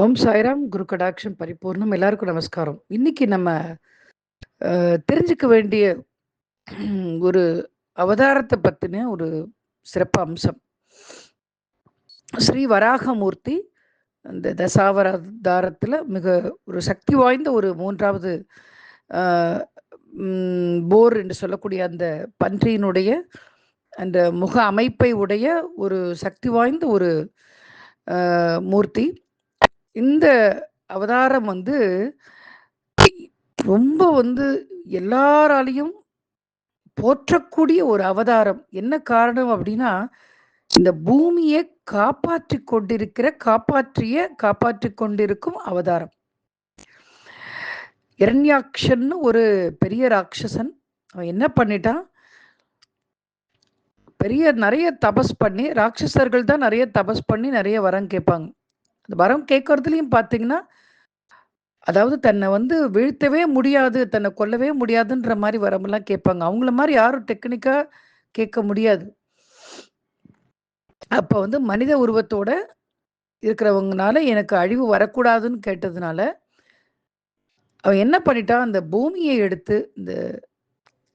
ஓம் சாய்ராம் குரு கடாட்சம் பரிபூர்ணம். எல்லாருக்கும் நமஸ்காரம். இன்னைக்கு நம்ம தெரிஞ்சுக்க வேண்டிய ஒரு அவதாரத்தை பற்றின ஒரு சிறப்பு அம்சம். ஸ்ரீ வராகமூர்த்தி அந்த தசாவதாரத்தில் மிக ஒரு சக்தி வாய்ந்த ஒரு மூன்றாவது போர் என்று சொல்லக்கூடிய அந்த பன்றியினுடைய அந்த முக அமைப்பை உடைய ஒரு சக்தி வாய்ந்த ஒரு மூர்த்தி. இந்த அவதாரம் வந்து ரொம்ப வந்து எல்லாராலையும் போற்றக்கூடிய ஒரு அவதாரம். என்ன காரணம் அப்படின்னா இந்த பூமியை காப்பாற்றி கொண்டிருக்கிற காப்பாற்றிய காப்பாற்றி கொண்டிருக்கும் அவதாரம். இரண்யாக்ஷன்னு ஒரு பெரிய ராட்சசன் அவன் என்ன பண்ணிட்டான்? பெரிய நிறைய தபஸ் பண்ணி ராட்சசர்கள் தான் நிறைய தபஸ் பண்ணி நிறைய வரம் கேட்பாங்க. அந்த வரம் கேட்கறதுலையும் பார்த்தீங்கன்னா அதாவது தன்னை வந்து வீழ்த்தவே முடியாது தன்னை கொல்லவே முடியாதுன்ற மாதிரி வரமெல்லாம் கேட்பாங்க. அவங்கள மாதிரி யாரும் டெக்னிக்கா கேட்க முடியாது. அப்ப வந்து மனித உருவத்தோட இருக்கிறவங்கனால எனக்கு அழிவு வரக்கூடாதுன்னு கேட்டதுனால அவன் என்ன பண்ணிட்டான்? அந்த பூமியை எடுத்து இந்த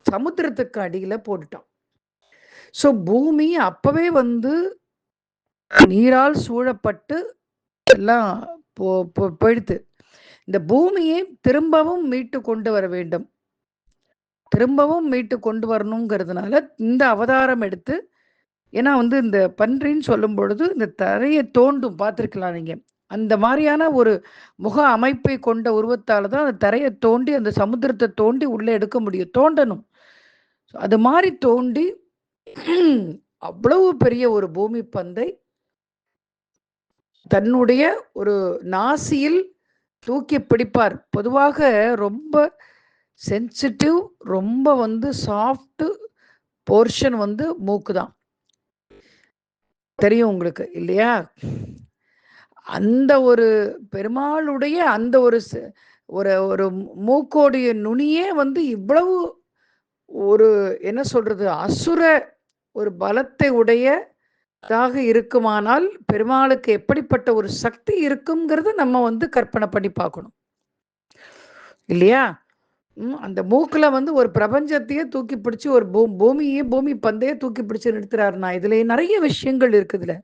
சமுத்திரத்துக்கு அடியில போட்டுட்டான். ஸோ பூமி அப்பவே வந்து நீரால் சூழப்பட்டு எல்லாம் போ போ- இந்த பூமியை திரும்பவும் மீட்டு கொண்டு வர வேண்டும். திரும்பவும் மீட்டு கொண்டு வரணுங்கிறதுனால இந்த அவதாரம் எடுத்து ஏன்னா வந்து இந்த பன்றின்னு சொல்லும் பொழுது இந்த தரையை தோண்டும் பார்த்துருக்கலாம் நீங்க. அந்த மாதிரியான ஒரு முக அமைப்பை கொண்ட உருவத்தால தான் அந்த தரையை தோண்டி அந்த சமுத்திரத்தை தோண்டி உள்ளே எடுக்க முடியும். தோண்டணும். அது மாதிரி தோண்டி அவ்வளவு பெரிய ஒரு பூமி பந்தை தன்னுடைய ஒரு நாசியில் தூக்கி பிடிப்பார். பொதுவாக ரொம்ப சென்சிட்டிவ் ரொம்ப வந்து சாஃப்ட் போர்ஷன் வந்து மூக்கு தான் தெரியும் உங்களுக்கு இல்லையா? அந்த ஒரு பெருமாளுடைய அந்த ஒரு ச- ஒரு ஒரு மூக்கோடைய நுனியே வந்து இவ்வளவு ஒரு என்ன சொல்றது அசுர ஒரு பலத்தை உடைய உடையதாக இருக்குமானால் பெருமாளுக்கு எப்படிப்பட்ட ஒரு சக்தி இருக்குங்கிறத நம்ம வந்து கற்பனை பண்ணி பார்க்கணும். இல்லையா? அந்த மூக்குல வந்து ஒரு பிரபஞ்சத்தையே தூக்கி பிடிச்சி ஒரு பூ பூமியே பூமி பந்தையே தூக்கி பிடிச்சி நிறுத்துறாருனா இதுல நிறைய விஷயங்கள் இருக்குதுல.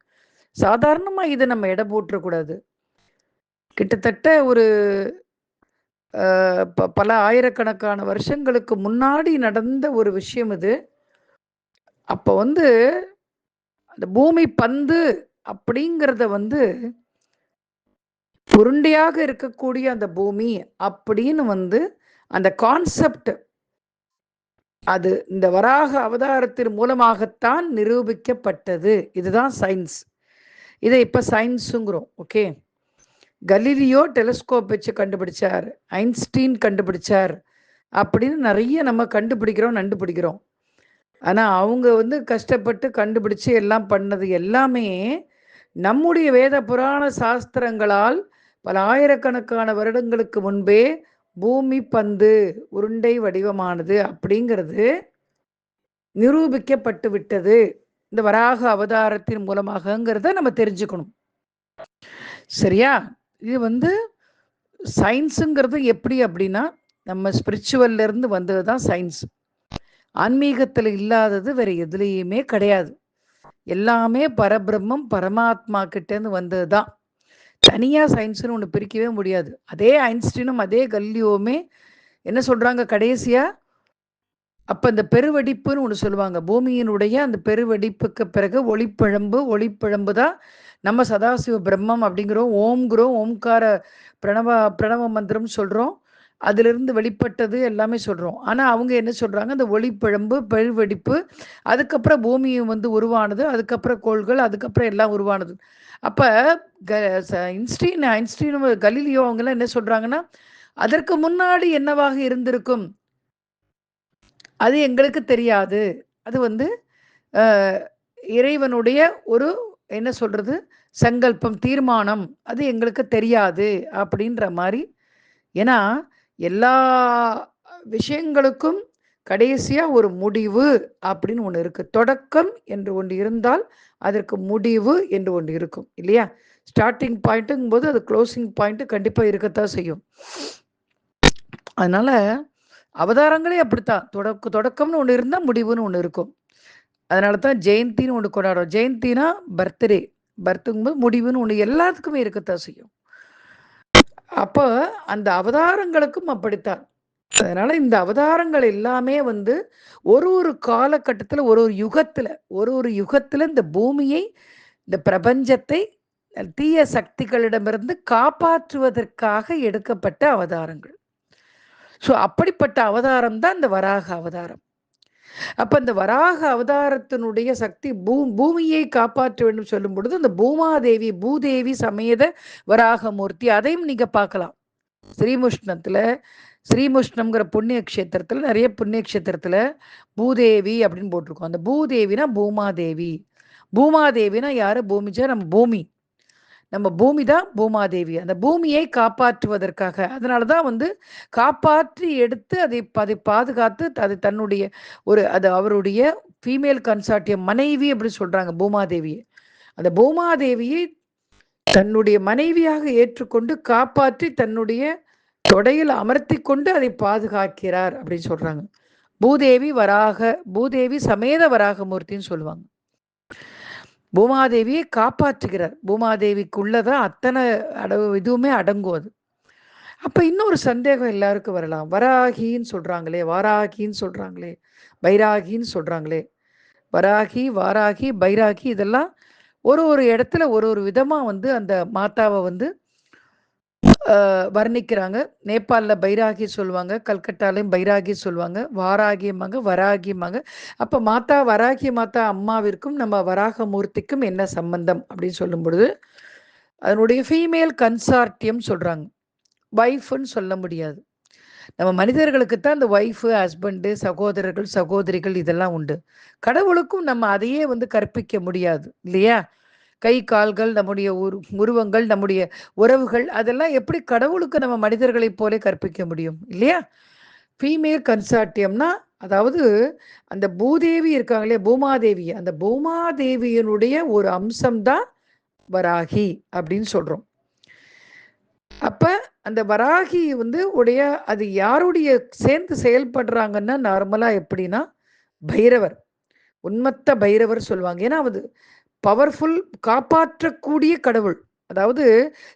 சாதாரணமா இதை நம்ம எடை போட்டுறக்கூடாது. கிட்டத்தட்ட ஒரு ப- பல ஆயிரக்கணக்கான வருஷங்களுக்கு முன்னாடி நடந்த ஒரு விஷயம் இது. அப்போ வந்து அந்த பூமி பந்து அப்படிங்கிறத வந்து உருண்டையாக இருக்கக்கூடிய அந்த பூமி அப்படின்னு வந்து அந்த கான்செப்ட் அது இந்த வராக அவதாரத்தின் மூலமாகத்தான் நிரூபிக்கப்பட்டது. இதுதான் சயின்ஸ் இதை இப்ப சயின்ஸுங்கிறோம் ஓகே கலீலியோ டெலிஸ்கோப் வச்சு கண்டுபிடிச்சார் ஐன்ஸ்டீன் கண்டுபிடிச்சார் அப்படின்னு நிறைய நம்ம கண்டுபிடிக்கிறோம் கண்டுபிடிக்கிறோம் ஆனா அவங்க வந்து கஷ்டப்பட்டு கண்டுபிடிச்சு எல்லாம் பண்ணது எல்லாமே நம்முடைய வேத புராண சாஸ்திரங்களால் பல ஆயிரக்கணக்கான வருடங்களுக்கு முன்பே பூமி பந்து உருண்டை வடிவமானது அப்படிங்கிறது நிரூபிக்கப்பட்டு விட்டது. இந்த வராக அவதாரத்தின் மூலமாகங்கிறத நம்ம தெரிஞ்சுக்கணும். சரியா? இது வந்து சயின்ஸுங்கிறது எப்படி அப்படின்னா நம்ம ஸ்பிரிச்சுவல்லேருந்து வந்தது தான் சயின்ஸ் ஆன்மீகத்தில் இல்லாதது வேற எதுலேயுமே கிடையாது. எல்லாமே பரபிரம்மம் பரமாத்மா கிட்டேருந்து வந்தது தான் தனியாக சயின்ஸ்னு ஒன்று பிரிக்கவே முடியாது. அதே ஐன்ஸ்டீனும் அதே கல்லியோவுமே என்ன சொல்கிறாங்க கடைசியாக அப்போ இந்த பெருவெடிப்புன்னு ஒன்று சொல்லுவாங்க. பூமியினுடைய அந்த பெருவெடிப்புக்கு பிறகு ஒளிப்பிழம்பு ஒளிப்பிழம்பு தான் நம்ம சதாசிவ பிரம்மம் அப்படிங்கிறோம். ஓம்ங்கிறோம் ஓம்கார பிரணவ பிரணவ மந்திரம் சொல்கிறோம் அதிலிருந்து வெளிப்பட்டது எல்லாமே சொல்கிறோம் ஆனால் அவங்க என்ன சொல்கிறாங்க அந்த ஒளிப்பிழம்பு பெருவெடிப்பு அதுக்கப்புறம் பூமியும் வந்து உருவானது அதுக்கப்புறம் கோள்கள் அதுக்கப்புறம் எல்லாம் உருவானது. அப்போ க- ச- ஐன்ஸ்டீன் ஐன்ஸ்டீன் கலீலியோ அவங்கெல்லாம் என்ன சொல்கிறாங்கன்னா அதற்கு முன்னாடி என்னவாக இருந்திருக்கும்? அது எங்களுக்கு தெரியாது. அது வந்து இறைவனுடைய ஒரு என்ன சொல்கிறது சங்கல்பம் தீர்மானம். அது எங்களுக்கு தெரியாது அப்படின்ற மாதிரி. ஏன்னா எல்லா விஷயங்களுக்கும் கடைசியாக ஒரு முடிவு அப்படின்னு ஒன்று இருக்குது தொடக்கம் என்று ஒன்று இருந்தால், அதற்கு முடிவு என்று ஒன்று இருக்கும். இல்லையா? ஸ்டார்ட்டிங் பாயிண்ட்டுங்கும்போது, அது க்ளோசிங் பாயிண்ட்டு கண்டிப்பாக இருக்கத்தான் செய்யும். அதனால் அவதாரங்களே அப்படித்தான். தொடக்க தொடக்கம்னு ஒன்று இருந்தால் முடிவுன்னு ஒன்று இருக்கும். அதனால தான் ஜெயந்தின்னு ஒன்று கொண்டாடுறோம். ஜெயந்தினா பர்த்டே. பர்த்துங்கும்போது முடிவுன்னு ஒன்று எல்லாத்துக்குமே இருக்கத்தான் செய்யும். அப்போ அந்த அவதாரங்களுக்கும் அப்படித்தான். அதனால இந்த அவதாரங்கள் எல்லாமே வந்து ஒரு ஒரு காலகட்டத்தில் ஒரு ஒரு யுகத்தில் ஒரு ஒரு யுகத்தில் இந்த பூமியை, இந்த பிரபஞ்சத்தை தீய சக்திகளிடமிருந்து காப்பாற்றுவதற்காக எடுக்கப்பட்ட அவதாரங்கள். ஸோ அப்படிப்பட்ட அவதாரம் தான் இந்த வராக அவதாரம். அப்ப இந்த வராக அவதாரத்தினுடைய சக்தி பூ பூமியை காப்பாற்ற வேண்டும் சொல்லும் பொழுது, அந்த பூமாதேவி, பூதேவி சமேத வராகமூர்த்தி அதையும் நீங்க பார்க்கலாம். ஸ்ரீமுஷ்ணத்துல ஸ்ரீமுஷ்ணம்ங்கிற புண்ணிய கஷேத்திரத்துல நிறைய புண்ணிய கஷேத்திரத்துல பூதேவி அப்படின்னு போட்டிருக்கோம் அந்த பூதேவினா பூமாதேவி. பூமாதேவினா யாரு? பூமிஜா நம்ம பூமி. நம்ம பூமி தான் பூமாதேவி. அந்த பூமியை காப்பாற்றுவதற்காக. அதனால தான் வந்து காப்பாற்றி எடுத்து அதை அதை பாதுகாத்து அது தன்னுடைய ஒரு அது அவருடைய ஃபீமேல் கன்சார்ட்டிய மனைவி அப்படி சொல்கிறாங்க பூமாதேவியை அந்த பூமாதேவியை தன்னுடைய மனைவியாக ஏற்றுக்கொண்டு காப்பாற்றி தன்னுடைய தொடையில் அமர்த்தி கொண்டு அதை பாதுகாக்கிறார் அப்படின்னு சொல்கிறாங்க பூதேவி வராக பூதேவி சமேத வராக மூர்த்தின்னு சொல்லுவாங்க. பூமாதேவியை காப்பாற்றுகிறார். பூமாதேவிக்குள்ளதான் அத்தனை அட இதுவுமே அடங்கும் அது. அப்போ இன்னொரு சந்தேகம் எல்லாருக்கும் வரலாம். வராகின்னு சொல்கிறாங்களே வாராகின்னு சொல்கிறாங்களே பைராகின்னு சொல்கிறாங்களே வராகி, வாராகி, பைராகி இதெல்லாம் ஒரு ஒரு இடத்துல ஒரு ஒரு விதமாக வந்து அந்த மாதாவை வந்து வர்ணிக்கிறாங்க. நேபாளில் பைராகி சொல்லுவாங்க. கல்கட்டாலையும் பைராகி சொல்லுவாங்க. வாராகியமாக வராகிம்பாங்க. அப்போ மாதா வராகி மாதா அம்மாவிற்கும், நம்ம வராகமூர்த்திக்கும் என்ன சம்பந்தம் அப்படின்னு சொல்லும் பொழுது, அதனுடைய ஃபீமேல் கன்சார்ட்டியம் சொல்கிறாங்க வைஃப்ன்னு சொல்ல முடியாது. நம்ம மனிதர்களுக்கு தான் இந்த ஒய்ஃபு, ஹஸ்பண்டு, சகோதரர்கள், சகோதரிகள் இதெல்லாம் உண்டு. கடவுளுக்கும் நம்ம அதையே வந்து கற்பிக்க முடியாது. இல்லையா? கை, கால்கள், நம்முடைய உரு உருவங்கள், நம்முடைய உறவுகள் அதெல்லாம் எப்படி கடவுளுக்கு நம்ம மனிதர்களைப் போல கற்பிக்க முடியும்? இல்லையா? ஃபீமேல் கன்சாட்டியம்னா அதாவது அந்த பூதேவி இருக்காங்க இல்லையா? பூமாதேவி. அந்த பூமாதேவியினுடைய ஒரு அம்சம் தான் வராகி அப்படின்னு சொல்றோம். அப்ப அந்த வராகி வந்து உடைய அது யாருடைய சேர்ந்து செயல்படுறாங்கன்னா, நார்மலா எப்படின்னா, பைரவர். உண்மத்த பைரவர் சொல்லுவாங்க. ஏன்னா, அது பவர்ஃபுல் காப்பாற்றக்கூடிய கடவுள். அதாவது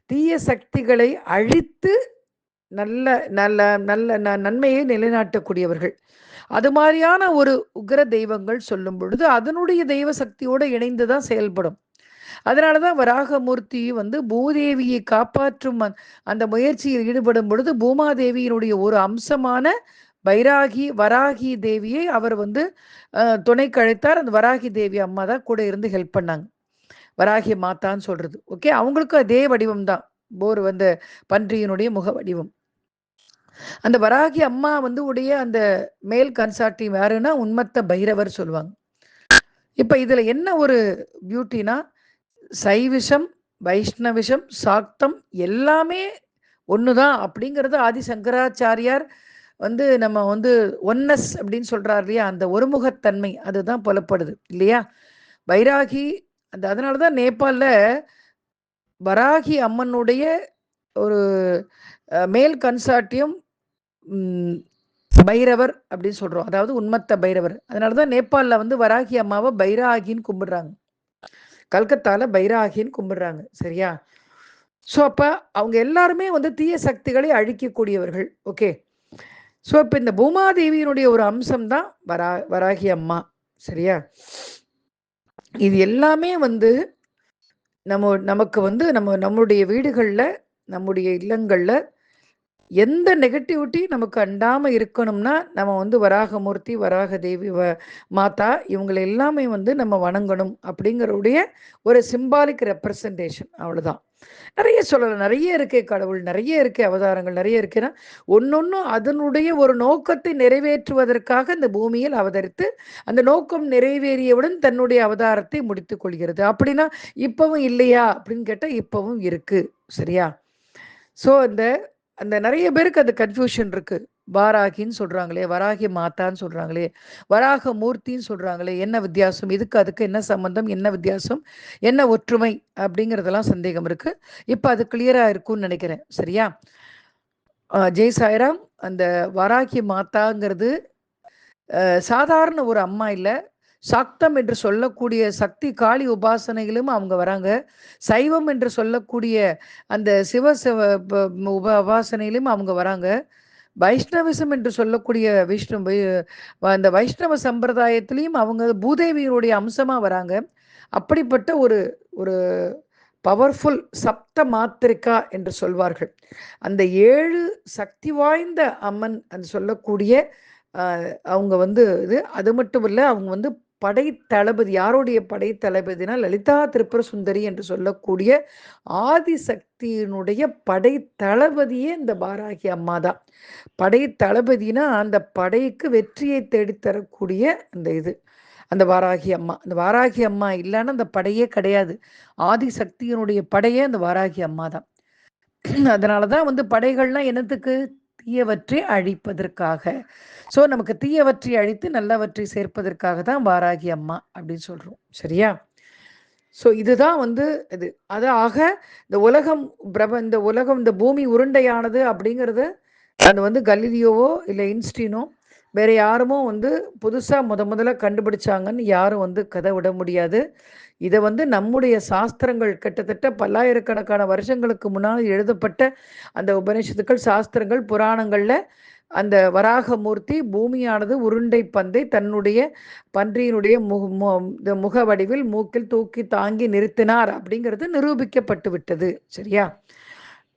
தீய சக்திகளை அழித்து நல்ல நல்ல நல்ல ந நன்மையை நிலைநாட்டக்கூடியவர்கள். அது மாதிரியான ஒரு உக்ர தெய்வங்கள் சொல்லும் பொழுது, அதனுடைய தெய்வ சக்தியோடு இணைந்து தான் செயல்படும். அதனால தான் வராகமூர்த்தி வந்து பூதேவியை காப்பாற்றும் அந் அந்த முயற்சியில் ஈடுபடும் பொழுது, பூமாதேவியினுடைய ஒரு அம்சமான பைராகி வராகி தேவியை அவர் வந்து துணை கழித்தார் அந்த வராகி தேவி அம்மா தான் கூட இருந்து ஹெல்ப் பண்ணாங்க. வராகி மாத்தான்னு சொல்றது. ஓகே. அவங்களுக்கும் அதே வடிவம் தான். போர் வந்து பன்றியினுடைய முக வடிவம். அந்த வராகி அம்மா வந்து உடைய அந்த மேல் கன்சாட்டி யாருன்னா, உண்மத்த பைரவர் சொல்லுவாங்க. இப்ப இதுல என்ன ஒரு பியூட்டினா, சைவிஷம், வைஷ்ணவிஷம், சாக்தம் எல்லாமே ஒன்று தான் அப்படிங்கிறது ஆதி சங்கராச்சாரியார் வந்து நம்ம வந்து ஒன்னஸ் அப்படின்னு சொல்கிறார் இல்லையா? அந்த ஒருமுகத்தன்மை அதுதான் புலப்படுது. இல்லையா? பைராகி அந்த அதனால தான் நேபாளில் வராகி அம்மனுடைய ஒரு மேல் கன்சாட்டியம் பைரவர் அப்படின்னு சொல்கிறோம் அதாவது உண்மத்த பைரவர். அதனால தான் நேபாளில் வந்து வராகி அம்மாவை பைராகின்னு கும்பிடுறாங்க. கல்கத்தால பைராகின்னு கும்பிடுறாங்க. சரியா? ஸோ அப்போ அவங்க எல்லாருமே வந்து தீய சக்திகளை அழிக்கக்கூடியவர்கள். ஓகே. ஸோ இப்போ இந்த பூமாதேவியினுடைய ஒரு அம்சம் தான் வரா வராகி அம்மா. சரியா? இது எல்லாமே வந்து நம்ம நமக்கு வந்து நம்ம நம்மளுடைய வீடுகளில் நம்முடைய இல்லங்களில் எந்த நெகட்டிவிட்டி நமக்கு அண்டாமல் இருக்கணும்னா, நம்ம வந்து வராகமூர்த்தி, வராக தேவி, வ மாதா இவங்களை எல்லாமே வந்து நம்ம வணங்கணும் அப்படிங்கிறவுடைய ஒரு சிம்பாலிக் ரெப்ரசன்டேஷன் அவ்வளோதான். நிறைய சொல்லலாம். நிறைய இருக்கு கடவுள், நிறைய இருக்கு அவதாரங்கள், நிறைய இருக்குன்னா, ஒண்ணொண்ணும் அதனுடைய ஒரு நோக்கத்தை நிறைவேற்றுவதற்காக இந்த பூமியில் அவதரித்து, அந்த நோக்கம் நிறைவேறியவுடன் தன்னுடைய அவதாரத்தை முடித்துக் கொள்கிறது. அப்படின்னா, இப்பவும் இல்லையா? அப்படின்னு கேட்டால் இப்பவும் இருக்கு. சரியா? ஸோ அந்த அந்த நிறைய பேருக்கு அந்த கன்ஃப்யூஷன் இருக்கு. வாராகின்னு சொல்கிறாங்களே வராகி மாத்தான்னு சொல்கிறாங்களே வராக மூர்த்தின்னு சொல்கிறாங்களே என்ன வித்தியாசம்? இதுக்கு அதுக்கு என்ன சம்பந்தம்? என்ன வித்தியாசம்? என்ன ஒற்றுமை? அப்படிங்கிறதெல்லாம் சந்தேகம் இருக்குது இப்போ அது கிளியராக இருக்கும்னு நினைக்கிறேன். சரியா? ஜெய் சாய்ராம் அந்த வராகி மாத்தாங்கிறது சாதாரண ஒரு அம்மா இல்லை. சக்தம் என்று சொல்லக்கூடிய சக்தி காளி உபாசனைகளும் அவங்க வராங்க. சைவம் என்று சொல்லக்கூடிய அந்த சிவ சிவ உப உபாசனையிலும் அவங்க வராங்க. வைஷ்ணவிசம் என்று சொல்லக்கூடிய விஷ்ணு அந்த வைஷ்ணவ சம்பிரதாயத்திலையும் அவங்க பூதேவியருடைய அம்சமாக வராங்க. அப்படிப்பட்ட ஒரு ஒரு பவர்ஃபுல் சப்த மாத்திரிக்கா என்று சொல்வார்கள். அந்த ஏழு சக்தி வாய்ந்த அம்மன் அது சொல்லக்கூடிய அவங்க வந்து இது அது மட்டும் இல்லை அவங்க வந்து படை தளபதி யாருடைய படை தளபதினா லலிதா திரிபுர சுந்தரி என்று சொல்லக்கூடிய ஆதிசக்தியினுடைய படை தளபதியே இந்த பாராகி அம்மா தான். படை தளபதினா அந்த படைக்கு வெற்றியை தேடித்தரக்கூடிய அந்த இது அந்த வாராகி அம்மா. அந்த வாராகி அம்மா இல்லைன்னா அந்த படையே கிடையாது. ஆதிசக்தியினுடைய படையே அந்த வாராகி அம்மா தான். அதனால தான் வந்து படைகள்லாம் என்னத்துக்கு? தீயவற்றை அழிப்பதற்காக. ஸோ நமக்கு தீயவற்றை அழித்து நல்லவற்றை சேர்ப்பதற்காக தான் வாராகி அம்மா அப்படின்னு சொல்கிறோம் சரியா? ஸோ இதுதான் வந்து இது. அது ஆக இந்த உலகம் பிரப இந்த உலகம் இந்த பூமி உருண்டையானது அப்படிங்கிறது அது வந்து கலிலியோவோ இல்லை இன்ஸ்டீனோ வேற யாருமோ வந்து புதுசாக முத முதல்ல கண்டுபிடிச்சாங்கன்னு யாரும் வந்து கதை விட முடியாது. இதை வந்து நம்முடைய சாஸ்திரங்கள் கிட்டத்தட்ட பல்லாயிரக்கணக்கான வருஷங்களுக்கு முன்னால் எழுதப்பட்ட அந்த உபனிஷத்துக்கள் சாஸ்திரங்கள் புராணங்களில் அந்த வராகமூர்த்தி பூமியானது உருண்டை பந்தை தன்னுடைய பன்றியினுடைய முக முக வடிவில் மூக்கில் தூக்கி தாங்கி நிறுத்தினார் அப்படிங்கிறது நிரூபிக்கப்பட்டு விட்டது. சரியா?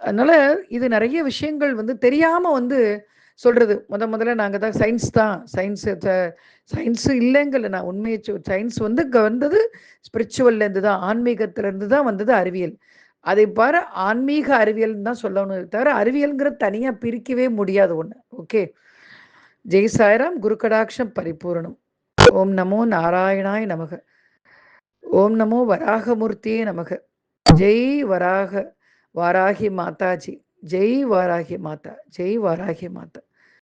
அதனால இது நிறைய விஷயங்கள் வந்து தெரியாம வந்து சொல்கிறது முத முதல்ல நாங்கள் தான் சயின்ஸ் தான். சயின்ஸ் சயின்ஸு இல்லைங்கல்ல நான் உண்மையை சயின்ஸ் வந்து வந்தது ஸ்பிரிச்சுவல்லேருந்து தான் ஆன்மீகத்திலேருந்து தான் வந்தது அறிவியல். அதை பாரு ஆன்மீக அறிவியல் தான் சொல்லணும் தவிர அறிவியல்ங்கிற தனியாக பிரிக்கவே முடியாது ஒன்று ஓகே ஜெய் சாய்ராம் குரு கடாட்சம் பரிபூர்ணம். ஓம் நமோ நாராயணாய் நமக. ஓம் நமோ வராகமூர்த்தியே நமக. ஜெய் வராக வாராகி மாதாஜி. ஜெய் வாராகி மாதா. ஜெய் வாராகி மாதா.